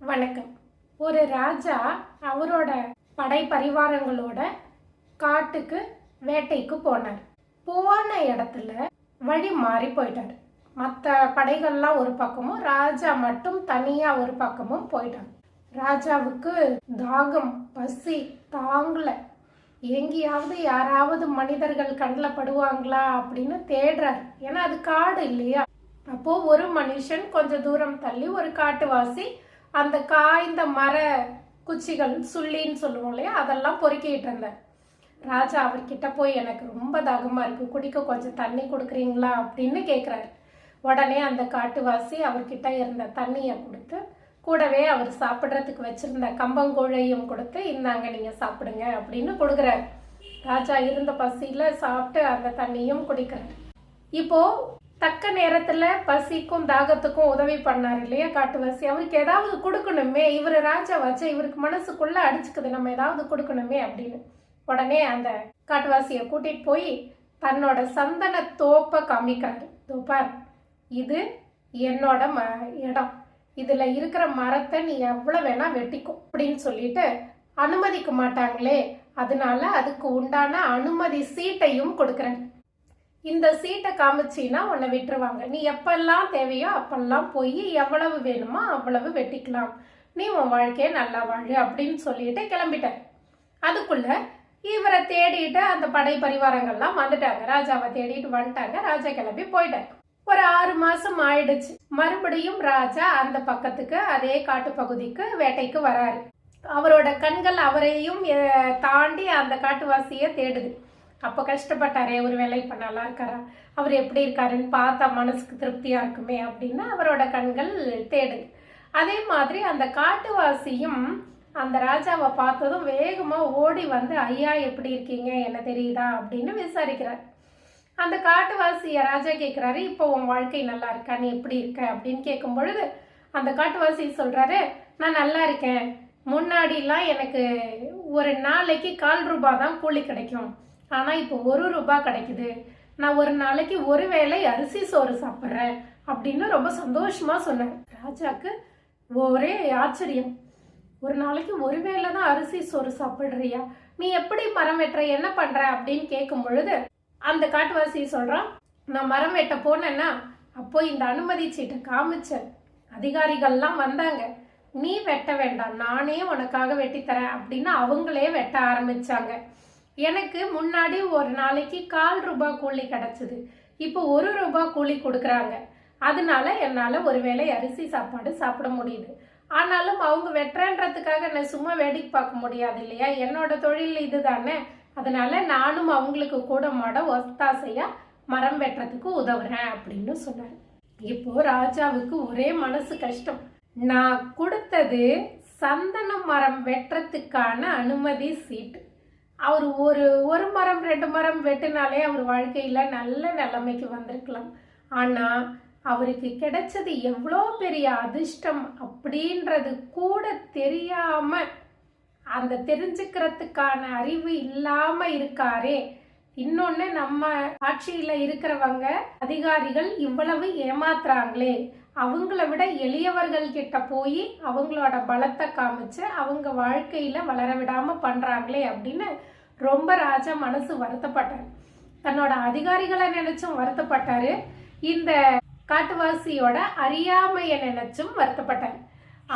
வணக்கம். ஒரு ராஜா அவரோட படை பரிவாரங்களோட காட்டுக்கு வேட்டைக்கு போனார். போன இடத்துல வழி மாறி போயிட்டார். மற்ற படைகள்லாம் ஒரு பக்கமும் ராஜா மட்டும் தனியா ஒரு பக்கமும் போயிட்டாங்க. ராஜாவுக்கு தாகம் பசி தாங்கல. எங்கேயாவது யாராவது மனிதர்கள் கண்ணில் படுவாங்களா அப்படின்னு தேடுறாரு. ஏன்னா அது காடு இல்லையா? அப்போ ஒரு மனுஷன் கொஞ்சம் தூரம் தள்ளி ஒரு காட்டுவாசி அந்த காய்ந்த மர குச்சிகள் சுள்ளின்னு சொல்லுவோம் இல்லையா? அதெல்லாம் பொறுக்கிட்டு இருந்தேன். ராஜா அவர்கிட்ட போய் எனக்கு ரொம்ப தகமாக இருக்குது குடிக்க கொஞ்சம் தண்ணி கொடுக்குறீங்களா? அப்படின்னு கேட்குறாரு உடனே அந்த காட்டுவாசி அவர்கிட்ட இருந்த தண்ணியை கொடுத்து கூடவே அவர் சாப்பிட்றதுக்கு வச்சுருந்த கம்பங்கூழையும் கொடுத்து இந்தாங்க நீங்கள் சாப்பிடுங்க அப்படின்னு கொடுக்குறாரு. ராஜா இருந்த பசியில் சாப்பிட்டு அந்த தண்ணியும் குடிக்கிறார். இப்போது தக்க நேரத்துல பசிக்கும் தாகத்துக்கும் உதவி பண்ணார் இல்லையா காட்டுவாசி? அவருக்கு ஏதாவது கொடுக்கணுமே இவர் ராஜா வச்சு இவருக்கு மனசுக்குள்ள அடிச்சுக்குது நம்ம ஏதாவது கொடுக்கணுமே அப்படின்னு. உடனே அந்த காட்டுவாசியை கூட்டிட்டு போய் தன்னோட சந்தன தோப்பை காமிக்கிறாரு. தோப்பார் இது என்னோட ம இடம். இதுல இருக்கிற மரத்தை நீ எவ்வளவு வேணா வெட்டிக்கும் அப்படின்னு சொல்லிட்டு அனுமதிக்க மாட்டாங்களே அதனால அதுக்கு உண்டான அனுமதி சீட்டையும் கொடுக்குறேன். இந்த சீட்டை காமிச்சின்னா உன்னை விட்டுருவாங்க. நீ எப்பெல்லாம் தேவையோ அப்பெல்லாம் போய் எவ்வளவு வேணுமோ அவ்வளவு வெட்டிக்கலாம். நீ உன் வாழ்க்கையை நல்லா வாழு அப்படின்னு சொல்லிட்டு கிளம்பிட்டேன் அதுக்குள்ள இவரை தேடிட்டு அந்த படை பரிவாரங்கள்லாம் வந்துட்டாங்க. ராஜாவை தேடிட்டு வந்துட்டாங்க. ராஜா கிளம்பி போயிட்டார். ஒரு ஆறு மாசம் ஆயிடுச்சு. மறுபடியும் ராஜா அந்த பக்கத்துக்கு அதே காட்டு பகுதிக்கு வேட்டைக்கு வராரு. அவரோட கண்கள் அவரையும் தாண்டி அந்த காட்டுவாசியை தேடுது. அப்போ கஷ்டப்பட்டாரே ஒரு வேலை இப்போ நல்லா இருக்காரா? அவர் எப்படி இருக்காருன்னு பார்த்தா மனசுக்கு திருப்தியாக இருக்குமே அப்படின்னு அவரோட கண்கள் தேடுது. அதே மாதிரி அந்த காட்டுவாசியும் அந்த ராஜாவை பார்த்ததும் வேகமாக ஓடி வந்து ஐயா எப்படி இருக்கீங்க? என்ன தெரியுதா? அப்படின்னு விசாரிக்கிறார். அந்த காட்டுவாசிய ராஜா கேட்குறாரு இப்போ உன் வாழ்க்கை நல்லா இருக்கா? நீ எப்படி இருக்க? அப்படின்னு கேட்கும் பொழுது அந்த காட்டுவாசி சொல்கிறாரு நான் நல்லா இருக்கேன். முன்னாடிலாம் எனக்கு ஒரு நாளைக்கு கால் ரூபா தான் கூலி கிடைக்கும். ஆனால் இப்போ ஒரு ரூபாய் கிடைக்குது. நான் ஒரு நாளைக்கு ஒரு வேளை அரிசி சோறு சாப்பிட்றேன் அப்படின்னு ரொம்ப சந்தோஷமாக சொன்னேன். ராஜாக்கு ஒரே ஆச்சரியம். ஒரு நாளைக்கு ஒரு வேளை தான் அரிசி சோறு சாப்பிட்றியா? நீ எப்படி மரம் வெட்டுற? என்ன பண்ணுற அப்படின்னு கேட்கும் பொழுது அந்த காட்டுவாசி சொல்கிறான் நான் மரம் வெட்ட போனேன்னா அப்போ இந்த அனுமதி சீட்டை காமிச்சேன். அதிகாரிகள்லாம் வந்தாங்க. நீ வெட்ட வேண்டாம். நானே உனக்காக வெட்டித்தரேன் அப்படின்னு அவங்களே வெட்ட ஆரம்பிச்சாங்க. எனக்கு முன்னாடி ஒரு நாளைக்கு கால் ரூபாய் கூலி கிடச்சிது. இப்போ ஒரு ரூபாய் கூலி கொடுக்குறாங்க. அதனால என்னால் ஒரு வேளை அரிசி சாப்பாடு சாப்பிட முடியுது. ஆனாலும் அவங்க வெட்டுறன்றதுக்காக நான் சும்மா வேடிக்கை பார்க்க முடியாது இல்லையா? என்னோட தொழில் இதுதானே. அதனால நானும் அவங்களுக்கு கூட மாட ஒத்தாசையாக மரம் வெட்டுறதுக்கு உதவுறேன் அப்படின்னு சொன்னார். இப்போ ராஜாவுக்கு ஒரே மனசு கஷ்டம். நான் கொடுத்தது சந்தன மரம் வெட்டுறதுக்கான அனுமதி சீட்டு. அவர் ஒரு ஒரு மரம் ரெண்டு மரம் வெட்டினாலே அவர் வாழ்க்கையில் நல்ல நிலைமைக்கு வந்திருக்கலாம். ஆனால் அவருக்கு கிடைச்சது எவ்வளோ பெரிய அதிர்ஷ்டம் அப்படின்றது கூட தெரியாமல் அந்த தெரிஞ்சுக்கிறதுக்கான அறிவு இல்லாமல் இருக்காரே. இன்னொன்று நம்ம ஆட்சியில் இருக்கிறவங்க அதிகாரிகள் இவ்வளவு ஏமாத்துறாங்களே. அவங்கள விட எளியவர்கள் கிட்ட போய் அவங்களோட பலத்தை காமிச்சு அவங்க வாழ்க்கையில வளர விடாம பண்றாங்களே அப்படின்னு ரொம்ப ராஜா மனசு வருத்தப்பட்டார். தன்னோட அதிகாரிகளை நினைச்சும் வருத்தப்பட்டாரு. இந்த காட்டுவாசியோட அறியாமைய நினைச்சும் வருத்தப்பட்டார்.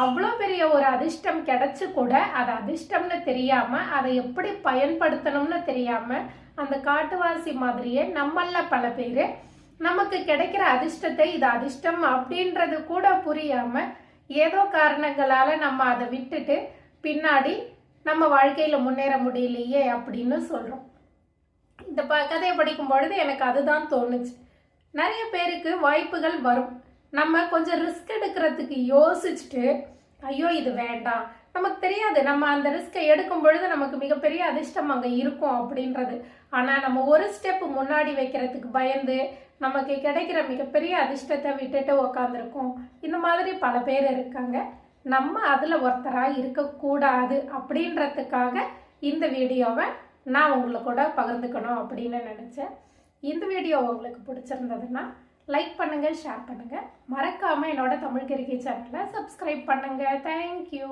அவ்வளோ பெரிய ஒரு அதிர்ஷ்டம் கிடைச்சு கூட அது அதிர்ஷ்டம்னு தெரியாம அதை எப்படி பயன்படுத்தணும்னு தெரியாம அந்த காட்டுவாசி மாதிரியே நம்மள பல பேர் நமக்கு கிடைக்கிற அதிர்ஷ்டத்தை இது அதிர்ஷ்டம் அப்படின்றது கூட புரியாம ஏதோ காரணங்களால நம்ம அதை விட்டுட்டு பின்னாடி நம்ம வாழ்க்கையில முன்னேற முடியலையே அப்படின்னு சொல்றோம். இந்த ப கதையை படிக்கும் பொழுது எனக்கு அதுதான் தோணுச்சு. நிறைய பேருக்கு வாய்ப்புகள் வரும். நம்ம கொஞ்சம் ரிஸ்க் எடுக்கிறதுக்கு யோசிச்சுட்டு ஐயோ இது வேண்டாம். நமக்கு தெரியாது. நம்ம அந்த ரிஸ்க்கை எடுக்கும் பொழுது நமக்கு மிகப்பெரிய அதிர்ஷ்டம் அங்கே இருக்கும் அப்படின்றது. ஆனால் நம்ம ஒரு ஸ்டெப் முன்னாடி வைக்கிறதுக்கு பயந்து நமக்கு கிடைக்கிற மிகப்பெரிய அதிர்ஷ்டத்தை விட்டுட்டு உக்காந்துருக்கோம். இந்த மாதிரி பல பேர் இருக்காங்க. நம்ம அதில் ஒருத்தராக இருக்கக்கூடாது அப்படின்றதுக்காக இந்த வீடியோவை நான் உங்களுக்கு கூட பகிர்ந்துக்கணும் அப்படின்னு நினச்சேன். இந்த வீடியோ உங்களுக்கு பிடிச்சிருந்ததுன்னா லைக் பண்ணுங்கள் ஷேர் பண்ணுங்கள் மறக்காமல் என்னோட தமிழ் கிரிக்கெட் சேனலை சப்ஸ்கிரைப் பண்ணுங்கள் தேங்க்யூ